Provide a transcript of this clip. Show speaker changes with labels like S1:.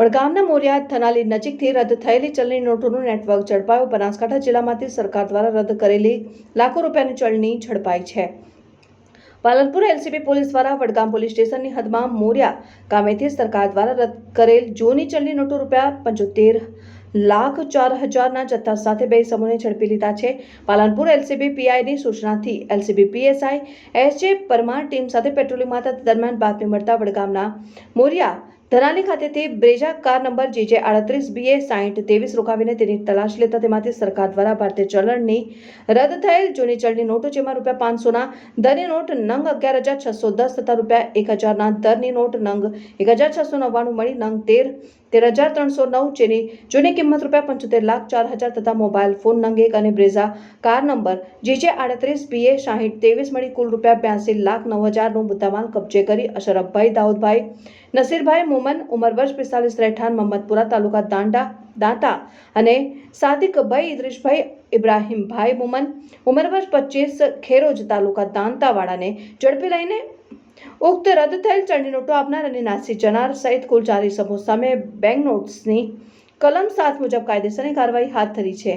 S1: વડગામના મોરિયા થનાલી નજીકથી રદ થયેલી ચલણી નોટોનું નેટવર્ક ઝડપાયું. બનાસકાંઠા જિલ્લામાંથી સરકાર દ્વારા રદ કરેલી લાખો રૂપિયાની ચલણી ઝડપાઈ છે. પાલનપુર એલસીબી પોલીસ દ્વારા વડગામ પોલીસ સ્ટેશનની હદમાં મોરિયા ગામેથી સરકાર દ્વારા રદ કરેલ જૂની ચલણી નોટો રૂપિયા પંચોતેર લાખ ચાર હજારના જથ્થા સાથે બે સમૂહને ઝડપી લીધા છે. પાલનપુર એલસીબી પીઆઈની સૂચનાથી LCB PSI S Parmar team સાથે પેટ્રોલિંગમાં હતા દરમિયાન બાતમી મળતા વડગામના મોરિયા ધનાલી ખાતેથી બ્રેજા કાર નંબર જે જે આડત્રીસ બીએ સાહીઠ ત્રેવીસ રોકાવીને તેની તલાશ લેતા તેમાંથી સરકાર દ્વારા ભારતીય ચલણની રદ થયેલ જૂની ચલણી નોટો, જેમાં રૂપિયા પાંચસોના દરની નોટ નંગ અગિયાર હજાર છસો દસ તથા રૂપિયા એક હજારના દરની નોટ નંગ એક હજાર છસો નવ્વાણું મળી નંગ તેર તેર હજાર ત્રણસો નવ જેની જૂની કિંમત રૂપિયા પંચોતેર લાખ ચાર હજાર તથા મોબાઈલ ફોન નંગ એક અને બ્રેઝા કાર નંબર જીજે આડત્રીસ, બીએ સાહીઠ, ત્રેવીસ મળી કુલ રૂપિયા બ્યાસી લાખ નવ હજારનો મુદ્દામાલ કબજે કરી અશરફભાઈ દાઉદભાઈ, નસીરભાઈ મોમન, ઉંમર વર્ષ પિસ્તાલીસ, રહેઠાણ મહમ્મદપુરા તાલુકા દાંડા, દાંતા અને સાદિકભાઈ ઇદ્રીશભાઈ ઇબ્રાહીમભાઈ મોમન, ઉંમર વર્ષ પચીસ ખેરોજ તાલુકા દાંતાવાડાને ઝડપી લઈને ઉક્ત રદ થયેલ ચલણી નોટો આપનાર અને નાસી જનાર સહિત કુલ ચાલીસ સમૂહ સામે બેંક નોટ્સની કલમ સાત મુજબ કાયદેસરની કાર્યવાહી હાથ ધરી છે.